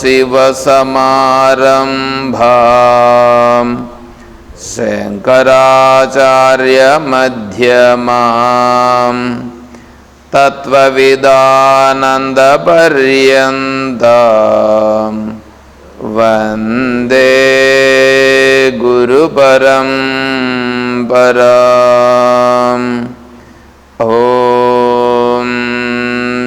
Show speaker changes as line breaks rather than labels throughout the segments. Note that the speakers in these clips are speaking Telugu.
शिवसमारम्भा शङ्कराचार्यमध्यमाम् तत्त्वविदानन्दपर्यन्तं वन्दे गुरुपरं परा ओ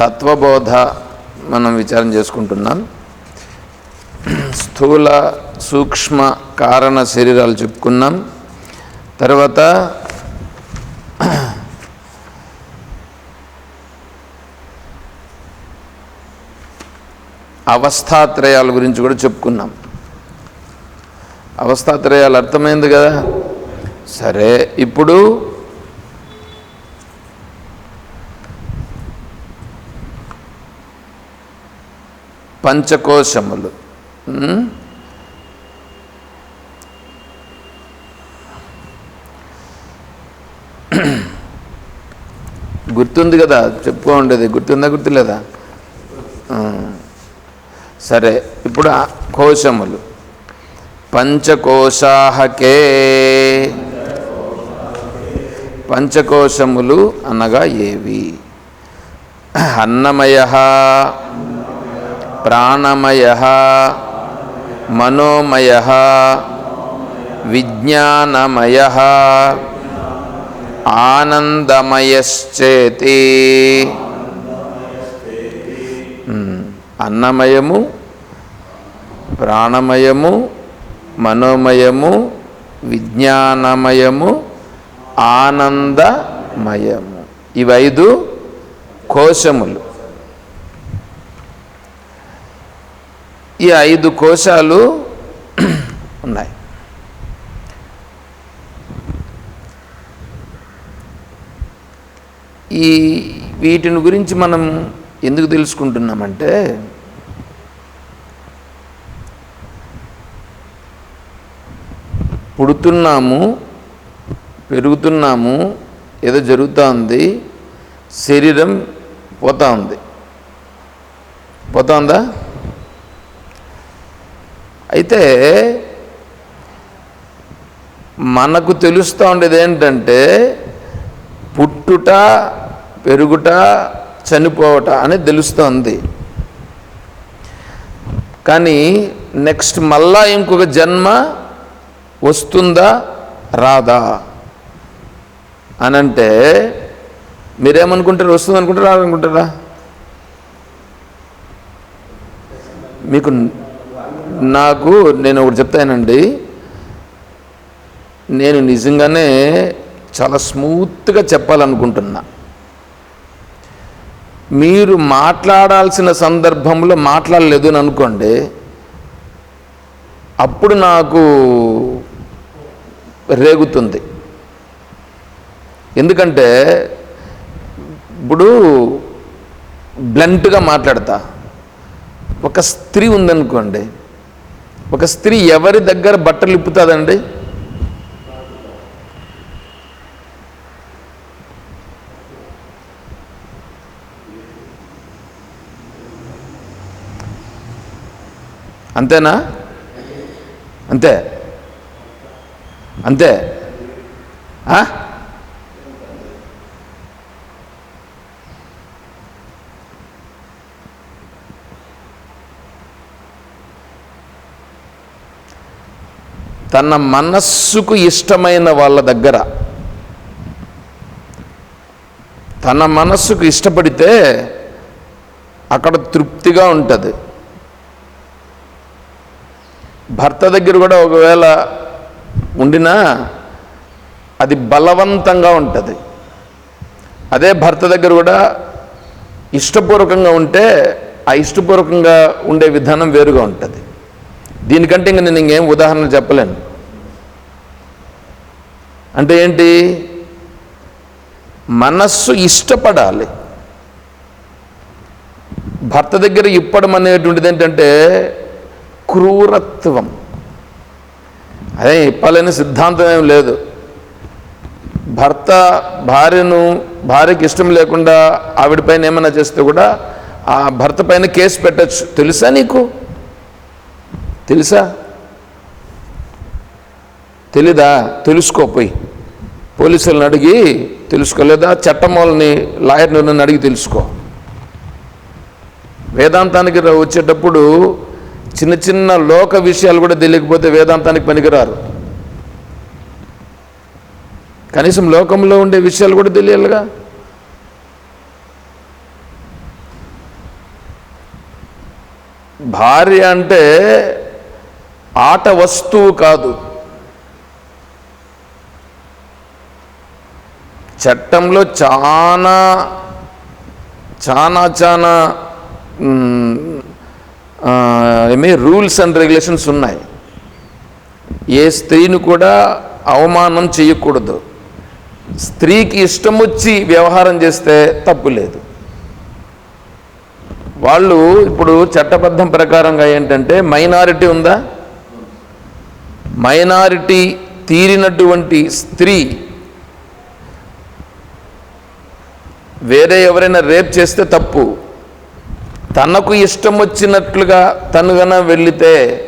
తత్వబోధ మనం విచారం చేసుకుంటున్నాం. స్థూల సూక్ష్మ కారణ శరీరాలు చెప్పుకున్నాం. తర్వాత అవస్థాత్రయాల గురించి కూడా చెప్పుకున్నాం. అవస్థాత్రయాలు అర్థమైంది కదా? సరే ఇప్పుడు పంచకోశములు. గుర్తుంది కదా చెప్పుకో ఉండేది. గుర్తుందా గుర్తులేదా? సరే ఇప్పుడు కోశములు. పంచకోశాహకే. పంచకోశములు అనగా ఏవి? అన్నమయ. ప్రాణమయ మనోమయ విజ్ఞానమయ ఆనందమయశ్చేతి. అన్నమయము ప్రాణమయము మనోమయము విజ్ఞానమయము ఆనందమయము. ఇవైదు కోశములు. ఈ ఐదు కోశాలు ఉన్నాయి. ఈ వీటిని గురించి మనం ఎందుకు తెలుసుకుంటున్నామంటే పుడుతున్నాము పెరుగుతున్నాము ఏదో జరుగుతూ ఉంది శరీరం పోతా ఉంది పోతా ఉందా అయితే మనకు తెలుస్తూ ఉండేది ఏంటంటే పుట్టుట పెరుగుట చనిపోవట అనేది తెలుస్తోంది. కానీ నెక్స్ట్ మళ్ళా ఇంకొక జన్మ వస్తుందా? రాదా. అని అంటే మీరేమనుకుంటారు? వస్తుంది అనుకుంటారా రాదనుకుంటారా? మీకు నాకు నేను ఒకటి చెప్తానండి. నేను నిజంగానే చాలా స్మూత్గా చెప్పాలనుకుంటున్నా. మీరు మాట్లాడాల్సిన సందర్భంలో మాట్లాడలేదు అని అనుకోండి అప్పుడు నాకు రేగుతుంది. ఎందుకంటే ఇప్పుడు బ్లంట్గా మాట్లాడతా. ఒక స్త్రీ ఉందనుకోండి ఒక స్త్రీ ఎవరి దగ్గర బట్టలు ఇప్పుతుందండి? అంతేనా? అంతే. అంతే. తన మనస్సుకు ఇష్టమైన వాళ్ళ దగ్గర. తన మనస్సుకు ఇష్టపడితే అక్కడ తృప్తిగా ఉంటుంది. భర్త దగ్గర కూడా ఒకవేళ ఉండినా అది బలవంతంగా ఉంటుంది. అదే భర్త దగ్గర కూడా ఇష్టపూర్వకంగా ఉంటే ఆ ఇష్టపూర్వకంగా ఉండే విధానం వేరుగా ఉంటుంది. దీనికంటే ఇంక నేను ఇంకేం ఉదాహరణ చెప్పలేను. అంటే ఏంటి? మనస్సు ఇష్టపడాలి. భర్త దగ్గర ఇప్పడం అనేటువంటిది ఏంటంటే క్రూరత్వం. అదే ఇప్పలేని సిద్ధాంతం ఏం లేదు. భర్త భార్యను భార్యకి ఇష్టం లేకుండా ఆవిడ పైన ఏమైనా చేస్తే కూడా ఆ భర్త పైన కేసు పెట్టచ్చు. తెలుసా నీకు? తెలుసా? తెలీదా? తెలుసుకోపోయి పోలీసులను అడిగి తెలుసుకోలేదా చట్టం వాళ్ళని లాయర్ని అడిగి తెలుసుకో. వేదాంతానికి వచ్చేటప్పుడు చిన్న చిన్న లోక విషయాలు కూడా తెలియకపోతే వేదాంతానికి పనికిరారు. కనీసం లోకంలో ఉండే విషయాలు కూడా తెలియాలిగా. భార్య అంటే ఆట వస్తువు కాదు. చట్టంలో చాలా చాలా చాలా ఏమే రూల్స్ అండ్ రెగ్యులేషన్స్ ఉన్నాయి. ఏ స్త్రీని కూడా అవమానం చేయకూడదు. స్త్రీకి ఇష్టం వచ్చి వ్యవహారం చేస్తే తప్పు లేదు. వాళ్ళు ఇప్పుడు చట్టబద్ధం ప్రకారంగా ఏంటంటే మైనారిటీ ఉందా? మైనారిటీ తీరినటువంటి స్త్రీ వేరే ఎవరైనా రేప్ చేస్తే తప్పు. తనకు ఇష్టం వచ్చినట్లుగా తను వెళితే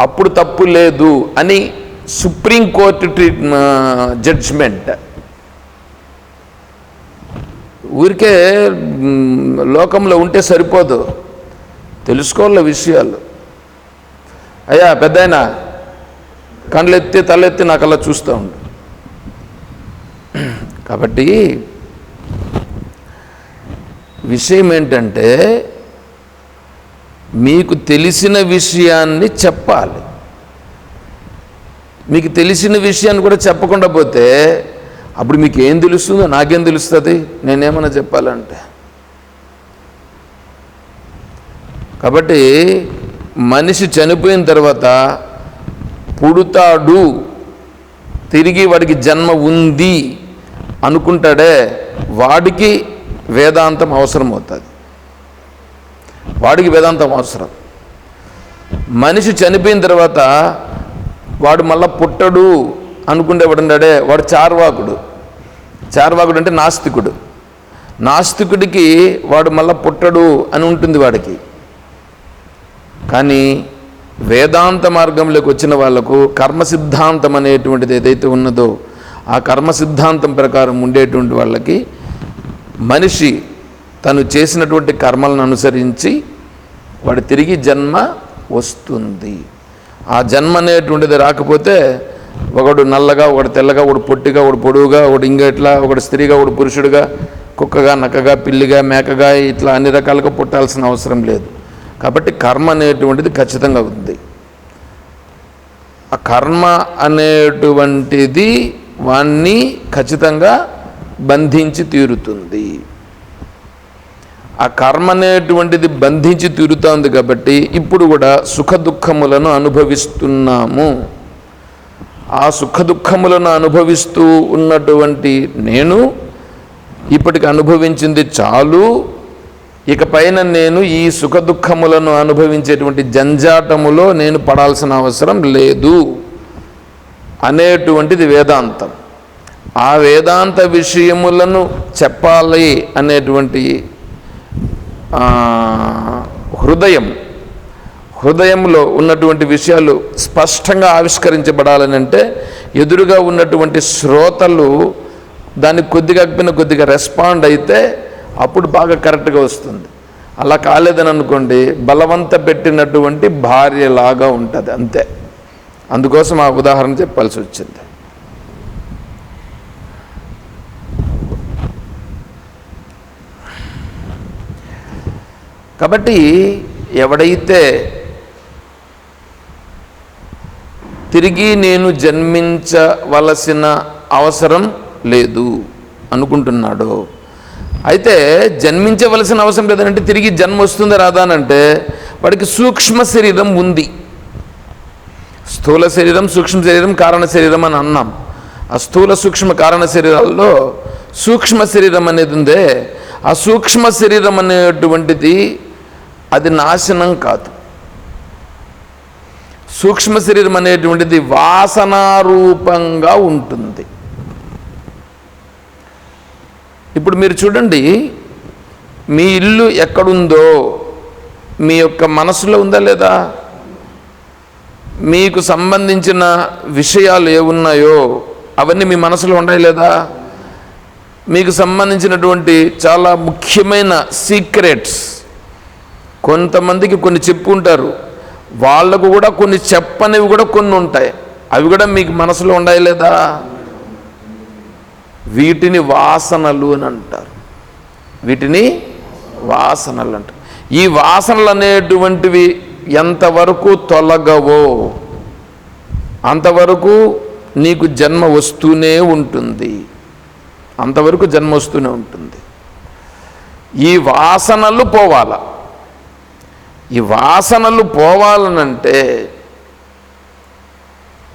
అప్పుడు తప్పు లేదు అని సుప్రీంకోర్టు ట్రీట్ జడ్జ్మెంట్. ఊరికే లోకంలో ఉంటే సరిపోదు. తెలుసుకోవాలి విషయాలు. అయ్యా పెద్దాయన కళ్ళెత్తి తలెత్తి నాకు అలా చూస్తూ ఉండు. కాబట్టి విషయం ఏంటంటే మీకు తెలిసిన విషయాన్ని చెప్పాలి. మీకు తెలిసిన విషయాన్ని కూడా చెప్పకుండా పోతే అప్పుడు మీకు ఏం తెలుస్తుందో నాకేం తెలుస్తుంది? నేనేమన్నా చెప్పాలంటే. కాబట్టి మనిషి చనిపోయిన తర్వాత పుడుతాడు. తిరిగి వాడికి జన్మ ఉంది అనుకుంటాడే వాడికి వేదాంతం అవసరం అవుతుంది. వాడికి వేదాంతం అవసరం. మనిషి చనిపోయిన తర్వాత వాడు మళ్ళా పుట్టడు అనుకుంటే ఉన్నాడే వాడు చార్వాకుడు. చార్వాకుడు అంటే నాస్తికుడు. నాస్తికుడికి వాడు మళ్ళా పుట్టడు అని ఉంటుంది వాడికి. కానీ వేదాంత మార్గంలోకి వచ్చిన వాళ్ళకు కర్మ సిద్ధాంతం అనేటువంటిది ఏదైతే ఉన్నదో ఆ కర్మ సిద్ధాంతం ప్రకారం ఉండేటువంటి వాళ్ళకి మనిషి తను చేసినటువంటి కర్మలను అనుసరించి వాడు తిరిగి జన్మ వస్తుంది. ఆ జన్మ అనేటువంటిది రాకపోతే ఒకడు నల్లగా ఒకడు తెల్లగా ఒకడు పొట్టిగా ఒకడు పొడువుగా ఒకడు ఇంకెట్లా ఒకడు స్త్రీగా ఒకడు పురుషుడుగా కుక్కగా నక్కగా పిల్లిగా మేకగా ఇట్లా అన్ని రకాలుగా పుట్టాల్సిన అవసరం లేదు. కాబట్టి కర్మ అనేటువంటిది ఖచ్చితంగా ఉంది. ఆ కర్మ అనేటువంటిది వాణ్ణి ఖచ్చితంగా బంధించి తీరుతుంది. ఆ కర్మ అనేటువంటిది బంధించి తీరుతోంది కాబట్టి ఇప్పుడు కూడా సుఖ దుఃఖములను అనుభవిస్తున్నాము. ఆ సుఖ దుఃఖములను అనుభవిస్తూ ఉన్నటువంటి నేను ఇప్పటికి అనుభవించింది చాలు. ఇక పైన నేను ఈ సుఖ దుఃఖములను అనుభవించేటువంటి జంజాటములో నేను పడాల్సిన అవసరం లేదు అనేటువంటిది వేదాంతం. ఆ వేదాంత విషయములను చెప్పాలి అనేటువంటి హృదయం హృదయంలో ఉన్నటువంటి విషయాలు స్పష్టంగా ఆవిష్కరించబడాలని అంటే ఎదురుగా ఉన్నటువంటి శ్రోతలు దానికి కొద్దిగా కొద్దిగా రెస్పాండ్ అయితే అప్పుడు బాగా కరెక్ట్గా వస్తుంది. అలా కాలేదని అనుకోండి బలవంత పెట్టినటువంటి భార్యలాగా ఉంటుంది అంతే. అందుకోసం ఆ ఉదాహరణ చెప్పాల్సి వచ్చింది. కాబట్టి ఎవడైతే తిరిగి నేను జన్మించవలసిన అవసరం లేదు అనుకుంటున్నాడో అయితే జన్మించవలసిన అవసరం లేదంటే తిరిగి జన్మ వస్తుంది రాదా అని అంటే వాడికి సూక్ష్మ శరీరం ఉంది. స్థూల శరీరం సూక్ష్మ శరీరం కారణ శరీరం అని అన్నాం. ఆ స్థూల సూక్ష్మ కారణ శరీరాల్లో సూక్ష్మ శరీరం అనేది ఉందే. ఆ సూక్ష్మ శరీరం అనేటువంటిది అది నాశనం కాదు. సూక్ష్మ శరీరం అనేటువంటిది వాసనారూపంగా ఉంటుంది. ఇప్పుడు మీరు చూడండి మీ ఇల్లు ఎక్కడుందో మీ యొక్క మనసులో ఉందా లేదా? మీకు సంబంధించిన విషయాలు ఏమున్నాయో అవన్నీ మీ మనసులో ఉన్నాయి లేదా? మీకు సంబంధించినటువంటి చాలా ముఖ్యమైన సీక్రెట్స్. కొంతమందికి కొన్ని చెప్పుకుంటారు వాళ్ళకు కూడా కొన్ని చెప్పనివి కూడా కొన్ని ఉంటాయి. అవి కూడా మీకు మనసులో ఉన్నాయి లేదా? వీటిని వాసనలు అని అంటారు. వీటిని వాసనలు అంటారు ఈ వాసనలు అనేటువంటివి ఎంతవరకు తొలగవో అంతవరకు నీకు జన్మ వస్తూనే ఉంటుంది. అంతవరకు జన్మ వస్తూనే ఉంటుంది. ఈ వాసనలు పోవాల. ఈ వాసనలు పోవాలనంటే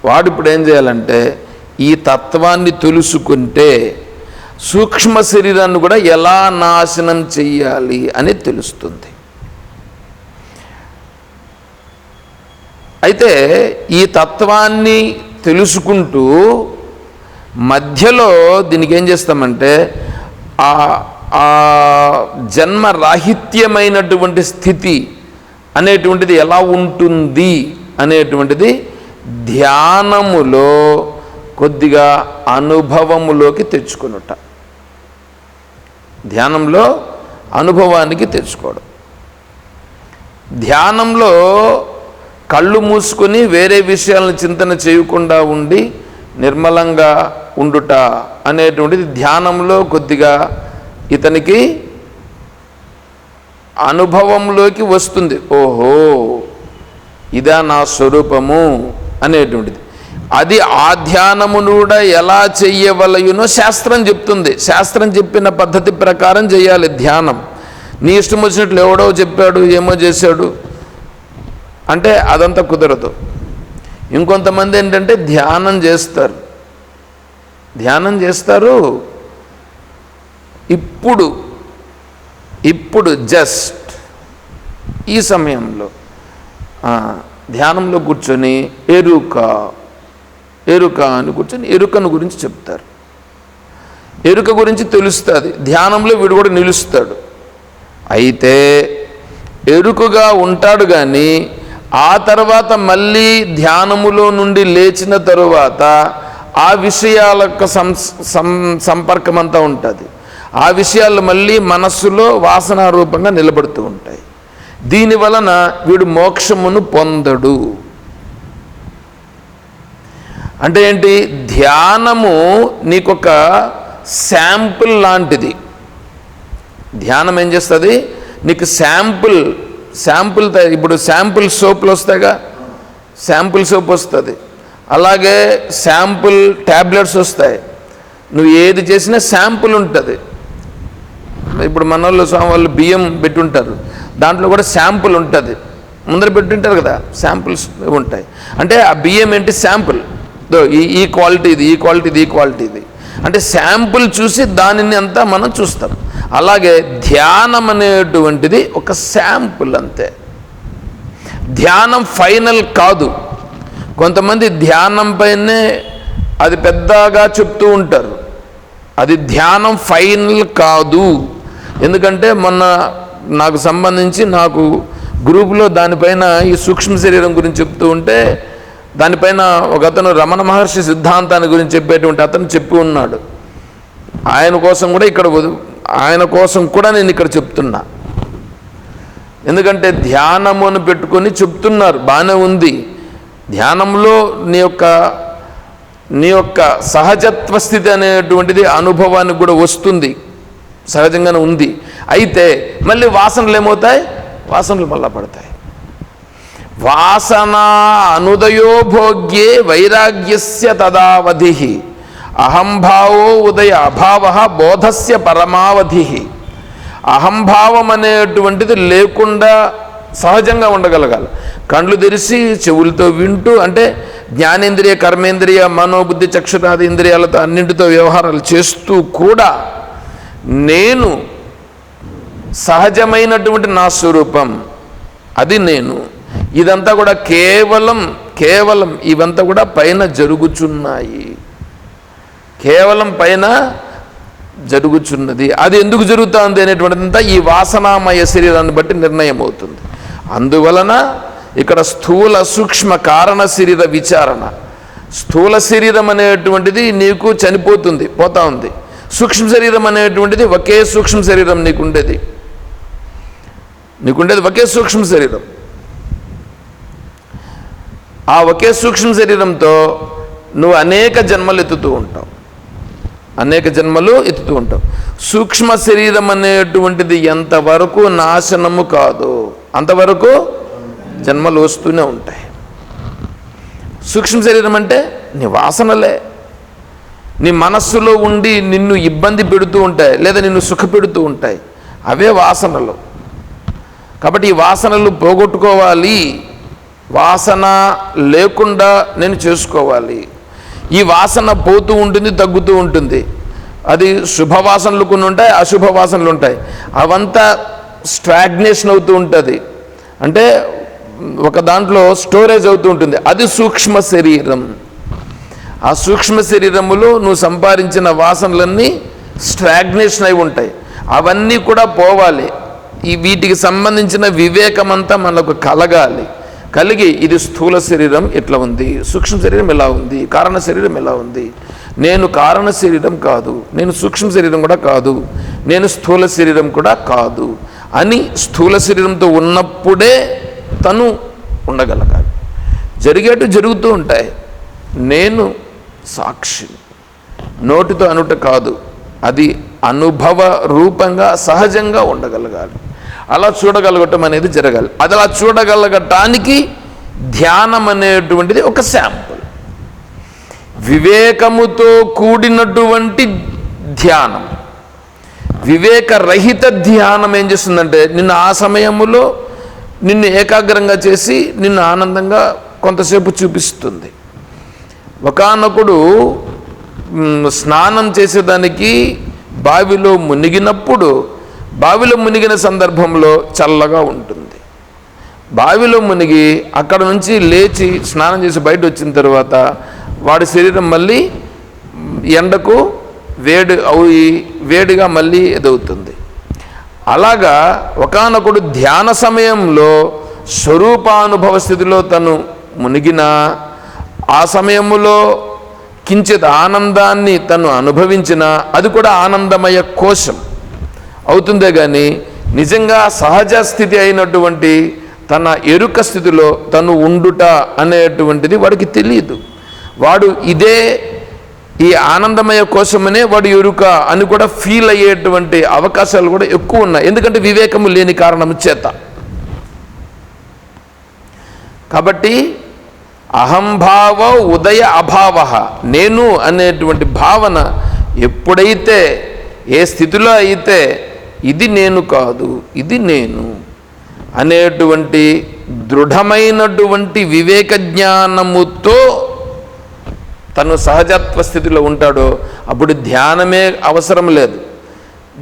వాడు ఇప్పుడు ఏం చేయాలంటే ఈ తత్వాన్ని తెలుసుకుంటే సూక్ష్మ శరీరాన్ని కూడా ఎలా నాశనం చెయ్యాలి అని తెలుస్తుంది. అయితే ఈ తత్వాన్ని తెలుసుకుంటూ మధ్యలో దీనికి ఏం చేస్తామంటే ఆ ఆ జన్మరాహిత్యమైనటువంటి స్థితి అనేటువంటిది ఎలా ఉంటుంది అనేటువంటిది ధ్యానములో కొద్దిగా అనుభవములోకి తెచ్చుకునుట. ధ్యానంలో అనుభవానికి తెచ్చుకోవడం. ధ్యానంలో కళ్ళు మూసుకొని వేరే విషయాలను చింతన చేయకుండా ఉండి నిర్మలంగా ఉండుట అనేటువంటిది ధ్యానంలో కొద్దిగా ఇతనికి అనుభవంలోకి వస్తుంది. ఓహో ఇదా నా స్వరూపము అనేటువంటిది. అది ఆ ధ్యానమును కూడా ఎలా చెయ్యవలయునో శాస్త్రం చెప్తుంది. శాస్త్రం చెప్పిన పద్ధతి ప్రకారం చేయాలి ధ్యానం. నీ ఇష్టం వచ్చినట్లు ఎవడో చెప్పాడు ఏమో చేశాడు. అంటే అదంతా కుదరదు. ఇంకొంతమంది ఏంటంటే ధ్యానం చేస్తారు. ధ్యానం చేస్తారు. ఇప్పుడు ఇప్పుడు జస్ట్ ఈ సమయంలో ధ్యానంలో కూర్చొని ఎరుక ఎరుక అని కూర్చొని ఎరుకను గురించి చెప్తారు. ఎరుక గురించి తెలుస్తుంది. ధ్యానంలో వీడు కూడా నిలుస్తాడు. అయితే ఎరుకగా ఉంటాడు కానీ ఆ తర్వాత మళ్ళీ ధ్యానములో నుండి లేచిన తరువాత ఆ విషయాల యొక్క సం సంపర్కం అంతా ఉంటుంది. ఆ విషయాలు మళ్ళీ మనస్సులో వాసనారూపంగా నిలబడుతూ ఉంటాయి. దీని వలన వీడు మోక్షమును పొందడు. అంటే ఏంటి? ధ్యానము నీకొక శాంపుల్ లాంటిది. ధ్యానం ఏం చేస్తుంది? నీకు శాంపుల్ శాంపుల్ త- ఇప్పుడు శాంపుల్ సోపులు వస్తాయిగా? శాంపుల్ సోప్ వస్తుంది. అలాగే శాంపుల్ ట్యాబ్లెట్స్ వస్తాయి. నువ్వు ఏది చేసినా శాంపుల్ ఉంటుంది. ఇప్పుడు మన వాళ్ళు స్వామి వాళ్ళు బియ్యం పెట్టుంటారు. దాంట్లో కూడా శాంపుల్ ఉంటుంది. ముందర పెట్టుంటారు కదా శాంపుల్స్ ఉంటాయి. అంటే ఆ బియ్యం ఏంటి? శాంపుల్. ఈ ఈ క్వాలిటీ ఇది ఈ క్వాలిటీ ఇది ఈ క్వాలిటీ ఇది. అంటే శాంపుల్ చూసి దానిని అంతా మనం చూస్తాం. అలాగే ధ్యానం అనేటువంటిది ఒక శాంపుల్ అంతే. ధ్యానం ఫైనల్ కాదు. కొంతమంది ధ్యానం పైనే అది పెద్దగా చెప్తూ ఉంటారు. అది ధ్యానం ఫైనల్ కాదు. ఎందుకంటే మొన్న నాకు సంబంధించి నాకు గ్రూపులో దానిపైన ఈ సూక్ష్మ శరీరం గురించి చెప్తూ ఉంటే దానిపైన ఒక అతను రమణ మహర్షి సిద్ధాంతాన్ని గురించి చెప్పేటువంటి అతను చెప్పి ఉన్నాడు. ఆయన కోసం కూడా ఇక్కడ వదు- ఆయన కోసం కూడా నేను ఇక్కడ చెప్తున్నా. ఎందుకంటే ధ్యానమును పెట్టుకొని చెప్తున్నారు బాగానే ఉంది. ధ్యానంలో నీ యొక్క నీ యొక్క సహజత్వ స్థితి అనేటువంటిది అనుభవానికి కూడా వస్తుంది. సహజంగానే ఉంది. అయితే మళ్ళీ వాసనలు ఏమవుతాయి? వాసనలు మళ్ళా పడతాయి. వాసనా అనుదయో భోగ్యే వైరాగ్యస్య తదావధి. అహంభావో ఉదయ అభావ బోధస్య పరమావధి. అహంభావం అనేటువంటిది లేకుండా సహజంగా ఉండగలగాలి. కండ్లు తెరిచి చెవులతో వింటూ అంటే జ్ఞానేంద్రియ కర్మేంద్రియ మనోబుద్ధి చక్షురాది ఇంద్రియాలతో అన్నింటితో వ్యవహారాలు చేస్తూ కూడా నేను సహజమైనటువంటి నా స్వరూపం. అది నేను. ఇదంతా కూడా కేవలం కేవలం ఇవంతా కూడా పైన జరుగుచున్నాయి. కేవలం పైన జరుగుచున్నది. అది ఎందుకు జరుగుతుంది అనేటువంటిదంతా ఈ వాసనామయ శరీరాన్ని బట్టి నిర్ణయం అవుతుంది అందువలన ఇక్కడ స్థూల సూక్ష్మ కారణ శరీర విచారణ. స్థూల శరీరం అనేటువంటిది నీకు చనిపోతుంది పోతా ఉంది. సూక్ష్మ శరీరం అనేటువంటిది ఒకే సూక్ష్మ శరీరం నీకుండేది. నీకుండేది ఒకే సూక్ష్మ శరీరం. ఆ ఒకే సూక్ష్మ శరీరంతో నువ్వు అనేక జన్మలు ఎత్తుతూ ఉంటావు. అనేక జన్మలు ఎత్తుతూ ఉంటావు. సూక్ష్మ శరీరం అనేటువంటిది ఎంతవరకు నాశనము కాదు అంతవరకు జన్మలు వస్తూనే ఉంటాయి. సూక్ష్మ శరీరం అంటే నీ వాసనలే. నీ మనస్సులో ఉండి నిన్ను ఇబ్బంది పెడుతూ ఉంటాయి లేదా నిన్ను సుఖపెడుతూ ఉంటాయి. అవే వాసనలు. కాబట్టి ఈ వాసనలు పోగొట్టుకోవాలి. వాసన లేకుండా నేను చేసుకోవాలి. ఈ వాసన పోతూ ఉంటుంది తగ్గుతూ ఉంటుంది. అది శుభవాసనలు కొన్ని ఉంటాయి అశుభ వాసనలు ఉంటాయి. అవంతా స్ట్రాగ్నేషన్ అవుతూ ఉంటుంది. అంటే ఒక దాంట్లో స్టోరేజ్ అవుతూ ఉంటుంది. అది సూక్ష్మ శరీరం. ఆ సూక్ష్మ శరీరములో నువ్వు సంపాదించిన వాసనలన్నీ స్ట్రాగ్నేషన్ అయి ఉంటాయి. అవన్నీ కూడా పోవాలి. ఈ వీటికి సంబంధించిన వివేకమంతా మనకు కలగాలి. కలిగి ఇది స్థూల శరీరం ఇట్లా ఉంది? సూక్ష్మ శరీరం ఎలా ఉంది? కారణ శరీరం ఎలా ఉంది? నేను కారణ శరీరం కాదు. నేను సూక్ష్మ శరీరం కూడా కాదు. నేను స్థూల శరీరం కూడా కాదు. అని స్థూల శరీరంతో ఉన్నప్పుడే తను ఉండగలగాలి. జరిగేటు జరుగుతూ ఉంటాయి. నేను సాక్షి. నోటితో అనుట కాదు. అది అనుభవ రూపంగా సహజంగా ఉండగలగాలి. అలా చూడగలగటం అనేది జరగాలి. అది అలా చూడగలగటానికి ధ్యానం అనేటువంటిది ఒక శాంపుల్. వివేకముతో కూడినటువంటి ధ్యానం. వివేకరహిత ధ్యానం ఏం చేస్తుందంటే నిన్ను ఆ సమయంలో నిన్ను ఏకాగ్రంగా చేసి నిన్ను ఆనందంగా కొంతసేపు చూపిస్తుంది. ఒకానొకడు స్నానం చేసేదానికి బావిలో మునిగినప్పుడు బావిలో మునిగిన సందర్భంలో చల్లగా ఉంటుంది. బావిలో మునిగి అక్కడ నుంచి లేచి స్నానం చేసి బయట వచ్చిన తర్వాత వాడి శరీరం మళ్ళీ ఎండకు వేడి అవి వేడిగా మళ్ళీ ఎదవుతుంది అలాగా ఒకానొకడు ధ్యాన సమయంలో స్వరూపానుభవ స్థితిలో తను మునిగిన ఆ సమయములో కించిత్ ఆనందాన్ని తను అనుభవించిన అది కూడా ఆనందమయ కోశం. అవుతుందే కానీ నిజంగా సహజ స్థితి అయినటువంటి తన ఎరుక స్థితిలో తను ఉండుట అనేటువంటిది వాడికి తెలియదు. వాడు ఇదే ఈ ఆనందమయ కోసమనే వాడు ఎరుక అని కూడా ఫీల్ అయ్యేటువంటి అవకాశాలు కూడా ఎక్కువ ఉన్నాయి. ఎందుకంటే వివేకము లేని కారణము చేత. కాబట్టి అహంభావ ఉదయ అభావ నేను అనేటువంటి భావన ఎప్పుడైతే ఏ స్థితిలో అయితే ఇది నేను కాదు ఇది నేను అనేటువంటి దృఢమైనటువంటి వివేక జ్ఞానముతో తను సహజత్వ స్థితిలో ఉంటాడో అప్పుడు ధ్యానమే అవసరం లేదు.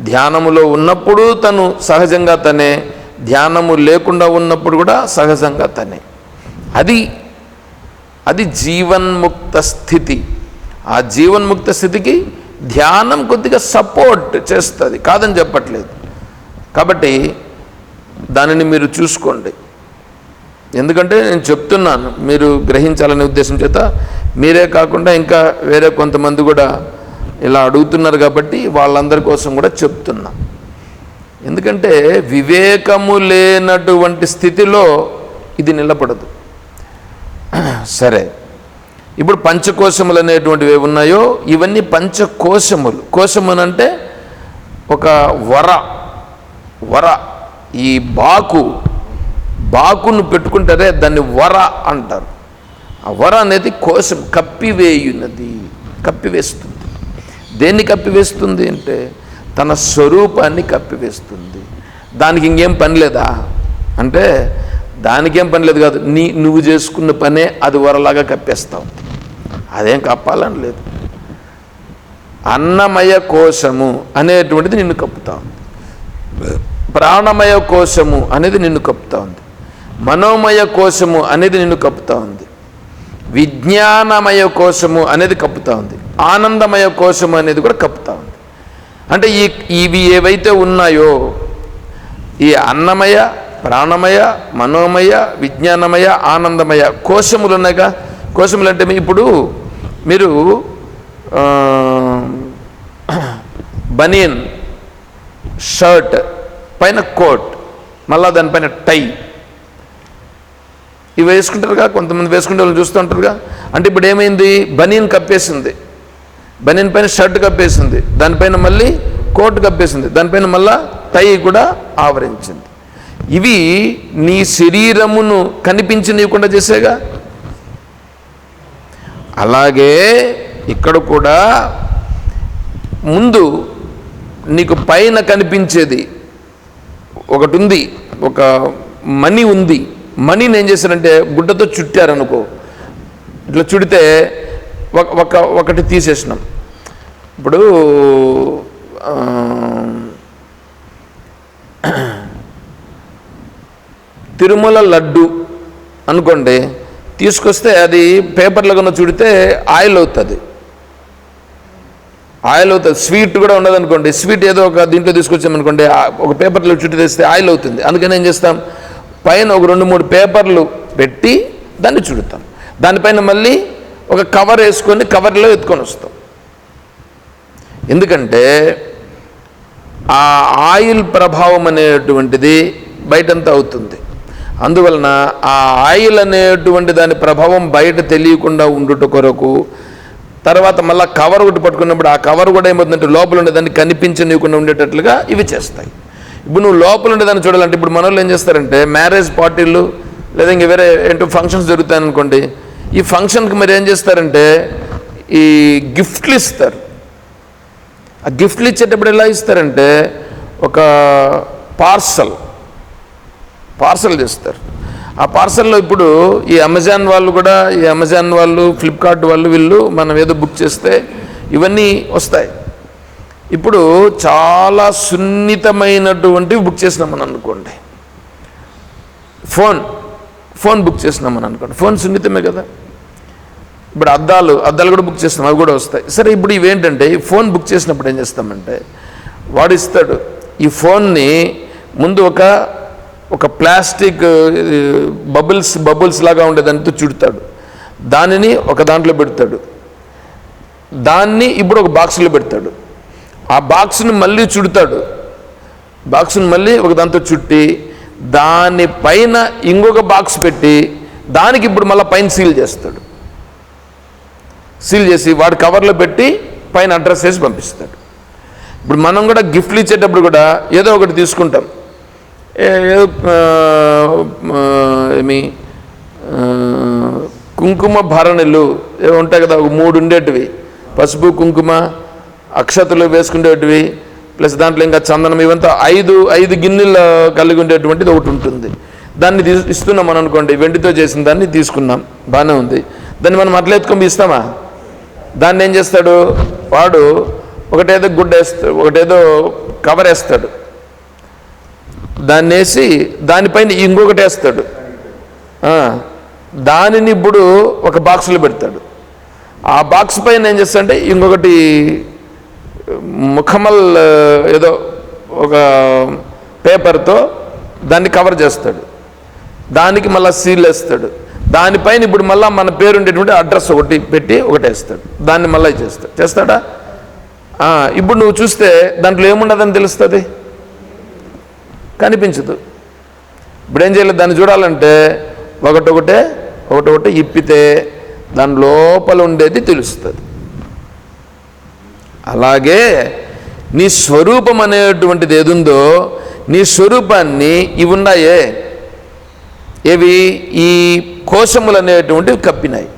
ధ్యానములో ఉన్నప్పుడు తను సహజంగా తనే ధ్యానము లేకుండా ఉన్నప్పుడు కూడా సహజంగా తనే. అది అది జీవన్ముక్త స్థితి. ఆ జీవన్ముక్త స్థితికి ధ్యానం కొద్దిగా సపోర్ట్ చేస్తుంది. కాదని చెప్పట్లేదు. కాబట్టి దానిని మీరు చూసుకోండి. ఎందుకంటే నేను చెప్తున్నాను మీరు గ్రహించాలనే ఉద్దేశం చేత మీరే కాకుండా ఇంకా వేరే కొంతమంది కూడా ఇలా అడుగుతున్నారు కాబట్టి వాళ్ళందరి కోసం కూడా చెప్తున్నా. ఎందుకంటే వివేకము లేనటువంటి స్థితిలో ఇది నిలబడదు. సరే. ఇప్పుడు పంచకోశములు అనేటువంటివి ఏవి ఉన్నాయో ఇవన్నీ పంచకోశములు. కోశములు అంటే ఒక వర వర ఈ బాకు బాకును పెట్టుకుంటారే దాన్ని వర అంటారు. ఆ వర అనేది కోశం కప్పివేయున్నది కప్పివేస్తుంది దేన్ని కప్పివేస్తుంది అంటే తన స్వరూపాన్ని కప్పివేస్తుంది దానికి ఇంకేం పని లేదా? అంటే దానికేం పని లేదు కాదు. నీ నువ్వు చేసుకున్న పనే అది వరలాగా కప్పేస్తావు. అదేం కప్పాలని లేదు. అన్నమయ కోశము అనేటువంటిది నిన్ను కప్పుతా ఉంది. ప్రాణమయ కోశము అనేది నిన్ను కప్పుతా ఉంది. మనోమయ కోశము అనేది నిన్ను కప్పుతా ఉంది. విజ్ఞానమయ కోశము అనేది కప్పుతా ఉంది. ఆనందమయ కోశము అనేది కూడా కప్పుతా ఉంది. అంటే ఈ ఇవి ఏవైతే ఉన్నాయో ఈ అన్నమయ ప్రాణమయ మనోమయ విజ్ఞానమయ ఆనందమయ కోశములు ఉన్నాయిగా కోశములు అంటే ఇప్పుడు మీరు బనియన్ షర్ట్ పైన కోట్ మళ్ళా దానిపైన టై. ఇవి వేసుకుంటారుగా కొంతమంది వేసుకుంటే వాళ్ళు చూస్తూ ఉంటారుగా. అంటే ఇప్పుడు ఏమైంది? బనీన్ కప్పేసింది. బనీన్ పైన షర్ట్ కప్పేసింది. దానిపైన మళ్ళీ కోట్ కప్పేసింది. దానిపైన మళ్ళా టై కూడా ఆవరించింది. ఇవి నీ శరీరమును కనిపించనీయకుండా చేసేగా? అలాగే ఇక్కడ కూడా ముందు నీకు పైన కనిపించేది ఒకటి ఉంది ఒక మణి ఉంది. మణిని ఏం చేశారంటే గుడ్డతో చుట్టారనుకో. ఇట్లా చుడితే ఒక ఒక ఒకటి తీసేసినాం. ఇప్పుడు తిరుమల లడ్డు అనుకోండి తీసుకొస్తే అది పేపర్లో కన్నా చుడితే ఆయిల్ అవుతుంది. ఆయిల్ అవుతుంది. స్వీట్ కూడా ఉండదు అనుకోండి స్వీట్ ఏదో ఒక దీంట్లో తీసుకొచ్చామనుకోండి ఒక పేపర్లో చుట్టూ తెస్తే ఆయిల్ అవుతుంది. అందుకని ఏం చేస్తాం? పైన ఒక రెండు మూడు పేపర్లు పెట్టి దాన్ని చుడతాం. దానిపైన మళ్ళీ ఒక కవర్ వేసుకొని కవర్లో ఎత్తుకొని వస్తాం. ఎందుకంటే ఆ ఆయిల్ ప్రభావం అనేటువంటిది బయటంతా అవుతుంది. అందువలన ఆ ఆయిల్ అనేటువంటి దాని ప్రభావం బయట తెలియకుండా ఉండుట కొరకు తర్వాత మళ్ళీ కవర్ ఒకటి పట్టుకున్నప్పుడు ఆ కవర్ కూడా ఏమవుతుందంటే లోపల ఉండేదాన్ని కనిపించనీయకుండా ఉండేటట్లుగా ఇవి చేస్తాయి. ఇప్పుడు నువ్వు లోపల ఉండేదాన్ని చూడాలంటే ఇప్పుడు మన వాళ్ళు ఏం చేస్తారంటే మ్యారేజ్ పార్టీలు లేదా ఇంక వేరే ఏంటో ఫంక్షన్స్ జరుగుతాయి అనుకోండి ఈ ఫంక్షన్కి మరి ఏం చేస్తారంటే ఈ గిఫ్ట్లు ఇస్తారు. ఆ గిఫ్ట్లు ఇచ్చేటప్పుడు ఎలా ఇస్తారంటే ఒక పార్సల్ పార్సల్ చేస్తారు. ఆ పార్సల్లో ఇప్పుడు ఈ అమెజాన్ వాళ్ళు కూడా ఈ అమెజాన్ వాళ్ళు ఫ్లిప్కార్ట్ వాళ్ళు వీళ్ళు మనం ఏదో బుక్ చేస్తే ఇవన్నీ వస్తాయి. ఇప్పుడు చాలా సున్నితమైనటువంటివి బుక్ చేసినామని అనుకోండి. ఫోన్ ఫోన్ బుక్ చేసినామని అనుకోండి. ఫోన్ సున్నితమే కదా. ఇప్పుడు అద్దాలు అద్దాలు కూడా బుక్ చేస్తాం అవి కూడా వస్తాయి. సరే ఇప్పుడు ఇవేంటంటే ఈ ఫోన్ బుక్ చేసినప్పుడు ఏం చేస్తామంటే వాడిస్తాడు ఈ ఫోన్ని ముందు ఒక ఒక ప్లాస్టిక్ బబుల్స్ బబుల్స్ లాగా ఉండేదానితో చుడతాడు. దానిని ఒక దాంట్లో పెడతాడు. దాన్ని ఇప్పుడు ఒక బాక్స్లో పెడతాడు. ఆ బాక్స్ని మళ్ళీ చుడతాడు. బాక్స్ని మళ్ళీ ఒక దాంతో చుట్టి దానిపైన ఇంకొక బాక్స్ పెట్టి దానికి ఇప్పుడు మళ్ళీ పైన సీల్ చేస్తాడు. సీల్ చేసి వాడు కవర్లో పెట్టి పైన అడ్రస్ వేసి పంపిస్తాడు. ఇప్పుడు మనం కూడా గిఫ్ట్లు ఇచ్చేటప్పుడు కూడా ఏదో ఒకటి తీసుకుంటాం. ఏదో ఏమి కుంకుమ భరణులు ఏవో ఉంటాయి కదా ఒక మూడు ఉండేటివి. పసుపు కుంకుమ అక్షతలు వేసుకునేటివి ప్లస్ దాంట్లో ఇంకా చందనం ఇవంతా ఐదు ఐదు గిన్నెలు కలిగి ఉండేటువంటిది ఒకటి ఉంటుంది. దాన్ని తీ ఇస్తున్నాం మనం అనుకోండి వెండితో చేసిన దాన్ని తీసుకున్నాం బాగానే ఉంది. దాన్ని మనం అట్లా ఎత్తుకొని ఇస్తామా? దాన్ని ఏం చేస్తాడు? వాడు ఒకటేదో గుడ్డ వేస్తాడు ఒకటేదో కవర్ వేస్తాడు. దాన్ని వేసి దానిపైన ఇంకొకటి వేస్తాడు. దానిని ఇప్పుడు ఒక బాక్స్లో పెడతాడు. ఆ బాక్స్ పైన ఏం చేస్తాడంటే ఇంకొకటి ముఖమల్ ఏదో ఒక పేపర్తో దాన్ని కవర్ చేస్తాడు. దానికి మళ్ళీ సీల్ వేస్తాడు. దానిపైన ఇప్పుడు మళ్ళీ మన పేరు ఉండేటువంటి అడ్రస్ ఒకటి పెట్టి ఒకటి వేస్తాడు. దాన్ని మళ్ళీ చేస్తాడు. చేస్తాడా? ఇప్పుడు నువ్వు చూస్తే దాంట్లో ఏముండదని తెలుస్తుంది? కనిపించదు. ఇప్పుడు ఏం చేయలేదు దాన్ని చూడాలంటే ఒకటొకటే ఒకటొకటే ఇప్పితే దాని లోపల ఉండేది తెలుస్తుంది. అలాగే నీ స్వరూపం అనేటువంటిది ఏదుందో నీ స్వరూపాన్ని ఇవి ఉన్నాయే. ఇవి ఈ కోశములు అనేటువంటివి కప్పినాయి.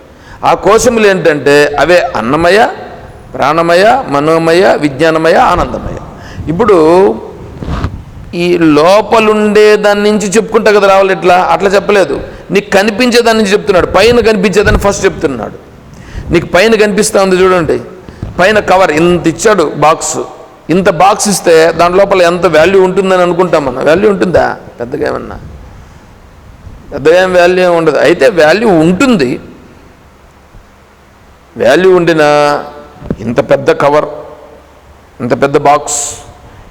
ఆ కోశములు ఏంటంటే అవే అన్నమయ ప్రాణమయ మనోమయ విజ్ఞానమయ ఆనందమయ. ఇప్పుడు ఈ లోపలుండే దాని నుంచి చెప్పుకుంటా కదా రావాలి ఇట్లా? అట్లా చెప్పలేదు. నీకు కనిపించే దాని నుంచి చెప్తున్నాడు. పైన కనిపించేదాన్ని ఫస్ట్ చెప్తున్నాడు. నీకు పైన కనిపిస్తూ ఉంది చూడండి. పైన కవర్ ఇంత ఇచ్చాడు బాక్స్ ఇంత బాక్స్ ఇస్తే దాని లోపల ఎంత వాల్యూ ఉంటుందని అనుకుంటాం మనం. వాల్యూ ఉంటుందా? పెద్దగా ఏమన్నా? పెద్దగా ఏం వాల్యూ ఉండదు. అయితే వాల్యూ ఉంటుంది. వాల్యూ ఉండినా ఇంత పెద్ద కవర్ ఇంత పెద్ద బాక్స్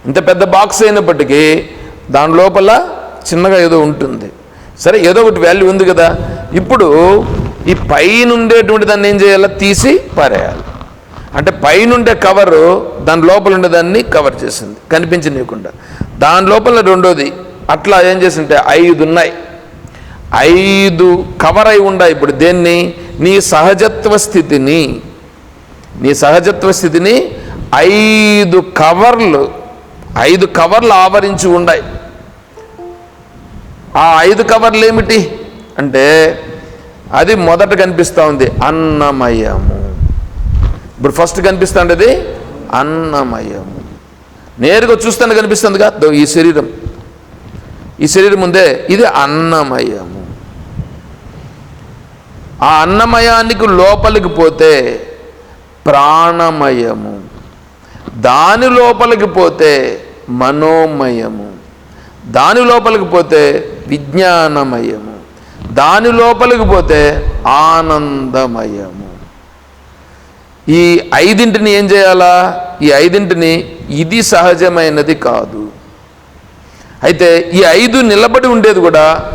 ఇంత పెద్ద బాక్స్ అయినప్పటికీ దాని లోపల చిన్నగా ఏదో ఉంటుంది. సరే ఏదో ఒకటి వాల్యూ ఉంది కదా. ఇప్పుడు ఈ పైన ఉండేటువంటి దాన్ని ఏం చేయాలి? తీసి పారేయాలి. అంటే పైన ఉండే కవరు దాని లోపల ఉండేదాన్ని కవర్ చేసింది. కనిపించనీయకుండా. దాని లోపల రెండోది అట్లా ఏం చేసింటే ఐదు ఉన్నాయి. ఐదు కవర్ అయి ఉన్నాయి. ఇప్పుడు దేన్ని? నీ సహజత్వ స్థితిని. నీ సహజత్వ స్థితిని ఐదు కవర్లు ఐదు కవర్లు ఆవరించి ఉన్నాయి ఆ ఐదు కవర్లు ఏమిటి? అంటే అది మొదట కనిపిస్తూ ఉంది అన్నమయము ఇప్పుడు ఫస్ట్ కనిపిస్తుంది అన్నమయము నేరుగా చూస్తాను కనిపిస్తుందిగా ఈ శరీరం. ఈ శరీరం ఉందే ఇది అన్నమయము ఆ అన్నమయానికి లోపలికి పోతే ప్రాణమయము దాని లోపలికి పోతే మనోమయము. దాని లోపలికి పోతే విజ్ఞానమయము. దాని లోపలికి పోతే ఆనందమయము. ఈ ఐదింటిని ఏం చేయాలా? ఈ ఐదింటిని ఇది సహజమైనది కాదు. అయితే ఈ ఐదు నిలబడి ఉండేది కూడా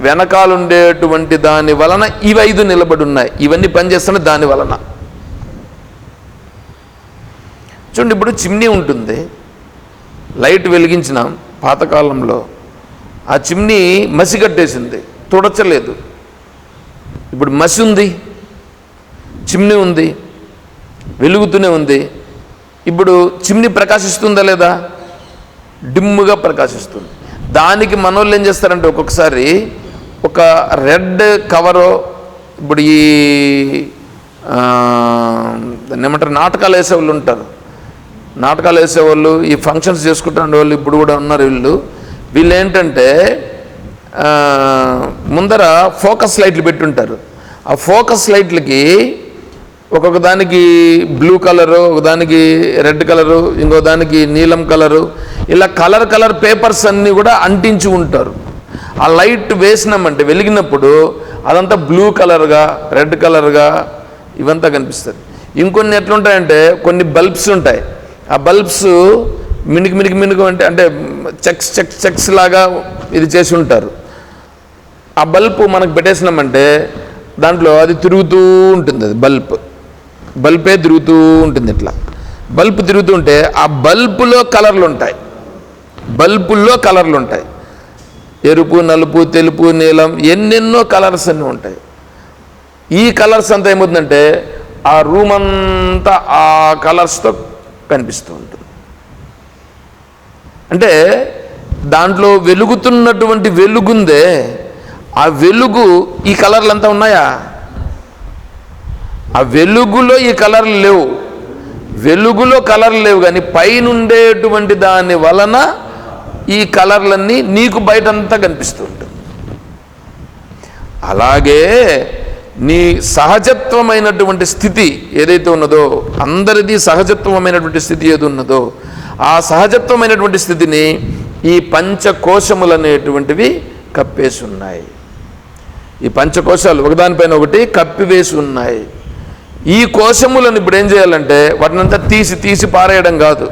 వెనకాల ఉండేటువంటి దాని వలన ఇవి ఐదు నిలబడి ఉన్నాయి. ఇవన్నీ పనిచేస్తున్నాయి దాని వలన. చూడండి ఇప్పుడు చిమ్నీ ఉంటుంది. లైట్ వెలిగించినాం పాతకాలంలో. ఆ చిమ్నీ మసి కట్టేసింది. తుడచలేదు. ఇప్పుడు మసి ఉంది. చిమ్నీ ఉంది. వెలుగుతూనే ఉంది. ఇప్పుడు చిమ్నీ ప్రకాశిస్తుందా లేదా? డిమ్ముగా ప్రకాశిస్తుంది. దానికి మనోళ్ళు ఏం చేస్తారంటే ఒక్కొక్కసారి ఒక రెడ్ కవరు ఇప్పుడు ఈ దాన్ని ఏమంటారు? నాటకాలు వేసేవాళ్ళు ఉంటారు. నాటకాలు వేసేవాళ్ళు ఈ ఫంక్షన్స్ చేసుకుంటున్న వాళ్ళు ఇప్పుడు కూడా ఉన్నారు వీళ్ళు. వీళ్ళు ఏంటంటే ముందర ఫోకస్ లైట్లు పెట్టుంటారు. ఆ ఫోకస్ లైట్లకి ఒక్కొక్క దానికి బ్లూ కలరు ఒకదానికి రెడ్ కలరు ఇంకో దానికి నీలం కలరు ఇలా కలర్ కలర్ పేపర్స్ అన్నీ కూడా అంటించి ఉంటారు. ఆ లైట్ వేసినామంటే వెలిగినప్పుడు అదంతా బ్లూ కలర్గా రెడ్ కలర్గా ఇవంతా కనిపిస్తుంది. ఇంకొన్ని ఎట్లుంటాయంటే కొన్ని బల్బ్స్ ఉంటాయి. ఆ బల్బ్స్ మినికి మినికి మినుకు అంటే అంటే చెక్స్ చెక్స్ చెక్స్ లాగా ఇది చేసి ఉంటారు. ఆ బల్బ్ మనకు పెట్టేసినామంటే దాంట్లో అది తిరుగుతూ ఉంటుంది అది బల్బ్. బల్బే తిరుగుతూ ఉంటుంది ఇట్లా. బల్బ్ తిరుగుతుంటే ఆ బల్బులో కలర్లు ఉంటాయి బల్బుల్లో కలర్లు ఉంటాయి ఎరుపు నలుపు తెలుపు నీలం ఎన్నెన్నో కలర్స్ అన్నీ ఉంటాయి. ఈ కలర్స్ అంతా ఏమవుతుందంటే ఆ రూమ్ అంతా ఆ కలర్స్తో కనిపిస్తూ ఉంటుంది అంటే దాంట్లో వెలుగుతున్నటువంటి వెలుగుందే. ఆ వెలుగు ఈ కలర్లు అంతా ఉన్నాయా? ఆ వెలుగులో ఈ కలర్లు లేవు. వెలుగులో కలర్లు లేవు కానీ పైనుండేటువంటి దాని వలన ఈ కలర్లన్నీ నీకు బయటంతా కనిపిస్తూ ఉంటుంది. అలాగే నీ సహజత్వమైనటువంటి స్థితి ఏదైతే ఉన్నదో అందరిది సహజత్వమైనటువంటి స్థితి ఏది ఉన్నదో ఆ సహజత్వమైనటువంటి స్థితిని ఈ పంచకోశములు అనేటువంటివి కప్పేసి ఉన్నాయి ఈ పంచకోశాలు ఒకదానిపైన ఒకటి కప్పివేసి ఉన్నాయి ఈ కోశములను ఇప్పుడు ఏం చేయాలంటే వాటినంతా తీసి తీసి పారేయడం కాదు.